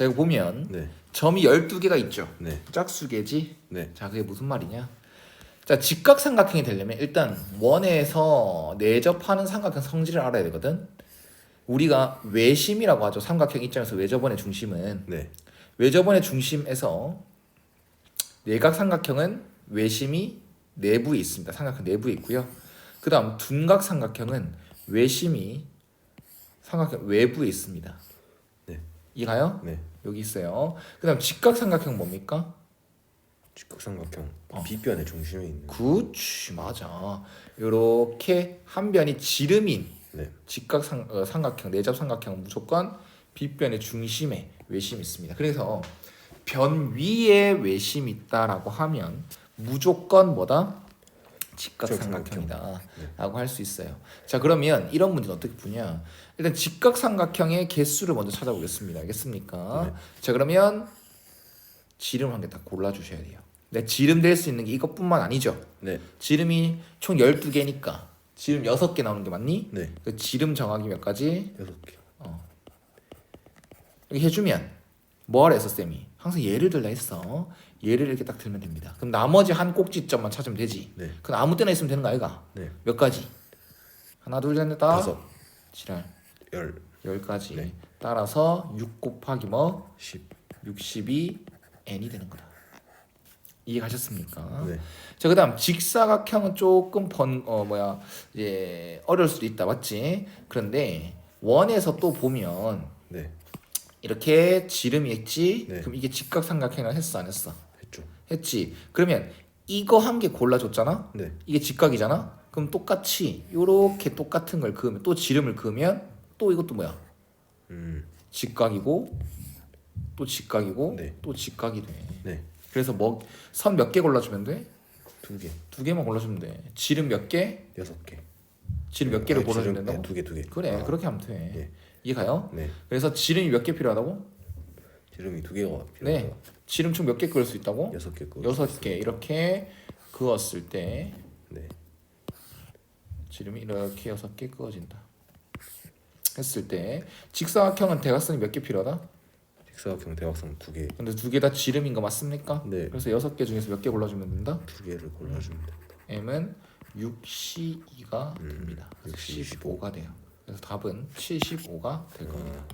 자 이거 보면 네. 점이 12개가 있죠. 네. 짝수개지. 네. 자 그게 무슨 말이냐? 자 직각삼각형이 되려면 일단 원에서 내접하는 삼각형 성질을 알아야 되거든. 우리가 외심이라고 하죠. 삼각형 입장에서 외접원의 중심은 네. 외접원의 중심에서 내각 삼각형은 외심이 내부에 있습니다. 삼각형 내부에 있고요. 그다음 둔각 삼각형은 외심이 삼각형 외부에 있습니다. 네. 이가요? 네. 여기 있어요. 그다음 직각 삼각형 뭡니까? 직각삼각형 어. 빗변의 중심에 있는. 그치 맞아. 요렇게 한 변이 지름인 네. 직각 삼, 어, 삼각형 내접 삼각형 무조건 빗변의 중심에 외심이 있습니다. 그래서 변 위에 외심이 있다라고 하면 무조건 뭐다? 직각 삼각형이다라고 할수 있어요. 자 그러면 이런 문제는 어떻게 푸냐? 일단 직각 삼각형의 개수를 먼저 찾아보겠습니다. 알겠습니까? 네. 자 그러면 지름 한개딱 골라 주셔야 돼요. 네, 지름 될 수 있는 게 이것뿐만 아니죠. 네. 지름이 총 12개니까 지름 6개 나오는 게 맞니? 네. 그 지름 정하기 몇 가지? 여섯 개. 이렇게 해주면 뭐하라 했어 쌤이? 항상 예를 들라 했어. 예를 이렇게 딱 들면 됩니다. 그럼 나머지 한 꼭지점만 찾으면 되지. 네. 그럼 아무 때나 있으면 되는 거 아이가? 네. 몇 가지? 하나 둘 셋 넷 다. 다섯. 지랄 열. 열 가지. 네. 따라서 6 곱하기 뭐? 십. 60이 n이 되는 거다. 이해 가셨습니까? 네. 자 그다음 직사각형은 조금 번 어 뭐야 이제 어려울 수도 있다 맞지? 그런데 원에서 또 보면 네. 이렇게 지름이 있지? 네. 그럼 이게 직각삼각형이라 했어 안 했어? 했죠. 했지. 그러면 이거 한 개 골라줬잖아? 네. 이게 직각이잖아? 그럼 똑같이 요렇게 똑같은 걸 그으면 또 지름을 그으면 또 이것도 뭐야? 음. 직각이고 또 직각이고 네. 또 직각이 돼. 네. 그래서 뭐 선 몇 개 골라주면 돼? 두 개. 두 개만 골라주면 돼. 지름 몇 개? 여섯 개. 지름 몇 개를 아니, 골라주면 지름- 된다고? 네, 두 개, 두 개. 그래 아, 그렇게 하면 돼. 예. 이해가요? 네. 그래서 지름이 몇 개 필요하다고? 지름이 두 개가 필요하다. 네. 지름 총 몇 개 그을 수 있다고? 여섯 개 거. 여섯 개 이렇게 그었을 때 네. 지름이 이렇게 여섯 개 그어진다. 했을 때 직사각형은 대각선이 몇 개 필요하다? 직사각형 대각선 두 개. 근데 두 개 다 지름인 거 맞습니까? 네. 그래서 여섯 개 중에서 몇 개 골라주면 된다? 두 개를 골라주면 된다. m은 6C2가 음, 됩니다. 6C 15가 돼요. 그래서 답은 75가 될 겁니다.